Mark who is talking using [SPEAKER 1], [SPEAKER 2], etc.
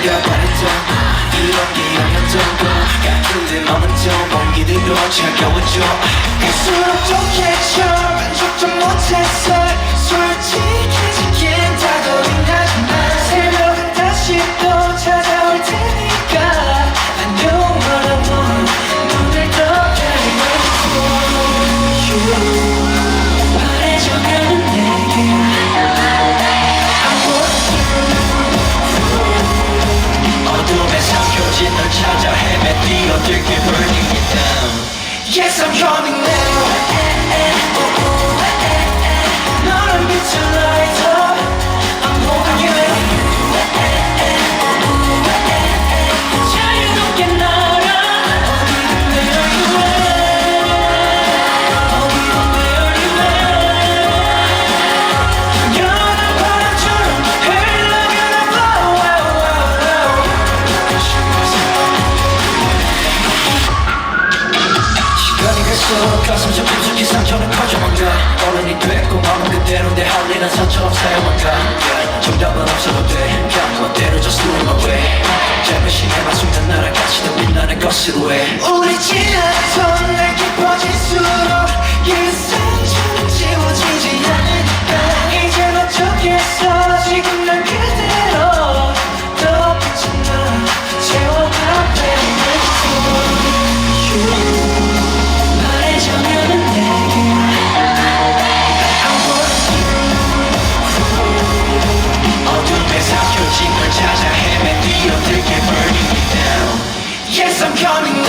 [SPEAKER 1] 죽여버렸죠. 이런 게 없는 정도 같은데 너는 좀 온기대로 차가워져 Yes, I'm coming now. 상처는 커져만 가 어른이 됐고 마음은 그대로 내 할 일은 산처럼 쌓여만 가 정답은 없어도 돼. 그냥 멋대로 just do it my way. 짧은 시간만 순간 날아가시던 빛나는 것으로 해 우리 지났던 coming